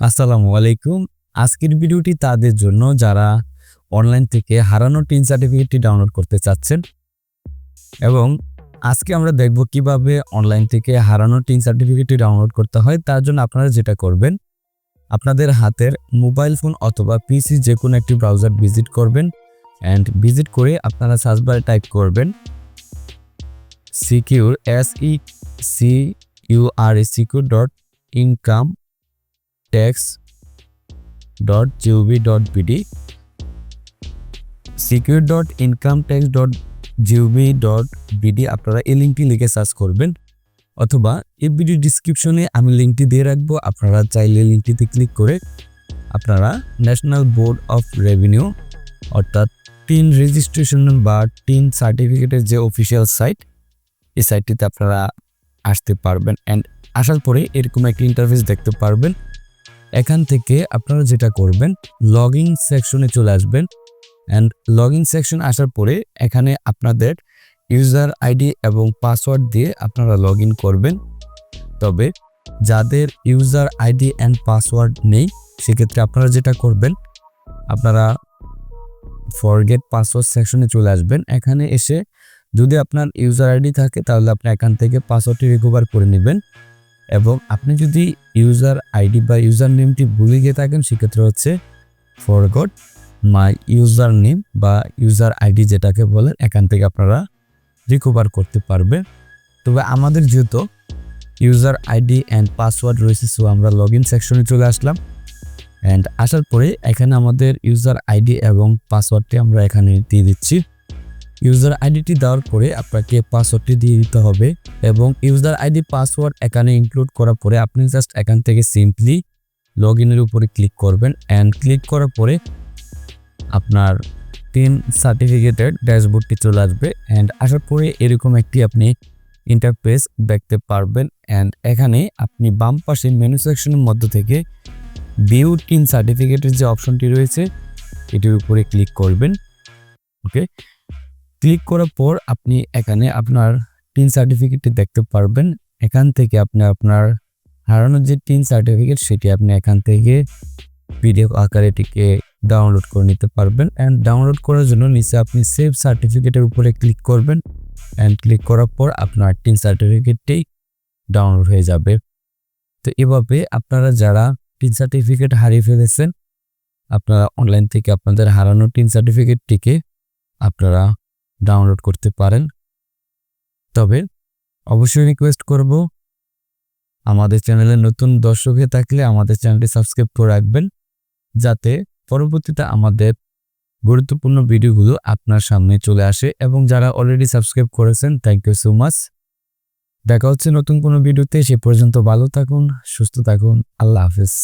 আসসালামু আলাইকুম। আজকের ভিডিওটি তাদের জন্য যারা অনলাইন থেকে হারানো টিন সার্টিফিকেটটি ডাউনলোড করতে চাচ্ছেন এবং আজকে আমরা দেখব কীভাবে অনলাইন থেকে হারানো টিন সার্টিফিকেটটি ডাউনলোড করতে হয়, তার জন্য আপনারা যেটা করবেন, আপনাদের হাতের মোবাইল ফোন অথবা পিসি যে কোনো একটি ব্রাউজার ভিজিট করবেন অ্যান্ড ভিজিট করে আপনারা সার্চ বারে টাইপ করবেন secure S E C U R E secure dot income tax dot GOV dot BD secure dot income tax dot GOV dot BD আপনারা এই লিঙ্কটি লিখে সার্চ করবেন, অথবা এই ভিডিও ডিসক্রিপশনে আমি লিঙ্কটি দিয়ে রাখব, আপনারা চাইলে লিঙ্কটিতে ক্লিক করে আপনারা ন্যাশনাল বোর্ড অফ রেভিনিউ অর্থাৎ টিন রেজিস্ট্রেশন বা টিন সার্টিফিকেটের যে অফিসিয়াল সাইট এই সাইটটিতে আপনারা আসতে পারবেন অ্যান্ড আসার পরে এরকম একটি ইন্টারফেস দেখতে পারবেন। এখান থেকে আপনারা যেটা করবেন লগ ইন সেকশনে চলে আসবেন অ্যান্ড লগ ইন সেকশন আসার পরে এখানে আপনাদের ইউজার আইডি এবং পাসওয়ার্ড দিয়ে আপনারা লগ করবেন। তবে যাদের ইউজার আইডি অ্যান্ড পাসওয়ার্ড নেই, সেক্ষেত্রে আপনারা যেটা করবেন, আপনারা ফরগেট পাসওয়ার্ড সেকশনে চলে আসবেন। এখানে এসে যদি আপনার ইউজার আইডি থাকে, তাহলে আপনি এখান থেকে পাসওয়ার্ডটি রিকভার করে নেবেন। এবং আপনি যদি ইউজার আইডি বা ইউজার নেমটি ভুলে গিয়ে থাকেন, সেক্ষেত্রে হচ্ছে ফরগট মাই ইউজার নেম বা ইউজার আইডি যেটাকে বলেন, এখান থেকে আপনারা রিকভার করতে পারবেন। তবে আমাদের যেহেতু ইউজার আইডি অ্যান্ড পাসওয়ার্ড রয়েছে সো আমরা লগ ইন সেকশনে চলে আসলাম। অ্যান্ড আসার পরে এখানে আমাদের ইউজার আইডি এবং পাসওয়ার্ডটি আমরা এখানে দিয়ে দিচ্ছি। ইউজার আইডিটি দেওয়ার পরে আপনাকে পাসওয়ার্ডটি দিয়ে দিতে হবে এবং ইউজার আইডি পাসওয়ার্ড এখানে ইনক্লুড করার পরে আপনি জাস্ট এখান থেকে সিম্পলি লগ ইনের উপরে ক্লিক করবেন অ্যান্ড ক্লিক করার পরে আপনার টিন সার্টিফিকেটের ড্যাশবোর্ডটি চলে আসবে অ্যান্ড আসার পরে এরকম একটি আপনি ইন্টারফেস দেখতে পারবেন অ্যান্ড এখানে আপনি বাম পাশে মেনু সেকশনের মধ্য থেকে ভিউ টিন সার্টিফিকেটের যে অপশনটি রয়েছে, এটির উপরে ক্লিক করবেন ওকে ক্লিক করার পর আপনি এখানে আপনার টিন সার্টিফিকেটটি দেখতে পারবেন। এখান থেকে আপনি আপনার হারানোর যে টিন সার্টিফিকেট, সেটি আপনি এখান থেকে পিডিএফ আকারে এটিকে ডাউনলোড করে নিতে পারবেন। অ্যান্ড ডাউনলোড করার জন্য নিচে আপনি সেভ সার্টিফিকেটের উপরে ক্লিক করবেন। অ্যান্ড ক্লিক করার পর আপনার টিন সার্টিফিকেটটি ডাউনলোড হয়ে যাবে। তো এভাবে আপনারা যারা টিন সার্টিফিকেট হারিয়ে ফেলেছেন, আপনারা অনলাইন থেকে আপনাদের হারানো টিন সার্টিফিকেটটিকে আপনারা ডাউনলোড করতে পারেন। তবে অবশ্যই রিকোয়েস্ট করব, আমাদের চ্যানেলে নতুন দর্শক হয়ে থাকলে আমাদের চ্যানেলটি সাবস্ক্রাইব করে রাখবেন, যাতে পরবর্তীতে আমাদের গুরুত্বপূর্ণ ভিডিওগুলো আপনার সামনে চলে আসে এবং যারা অলরেডি সাবস্ক্রাইব করেছেন থ্যাংক ইউ সো মাচ দেখা হচ্ছে নতুন কোনো ভিডিওতে, সে পর্যন্ত ভালো থাকুন, সুস্থ থাকুন, আল্লাহ হাফিজ।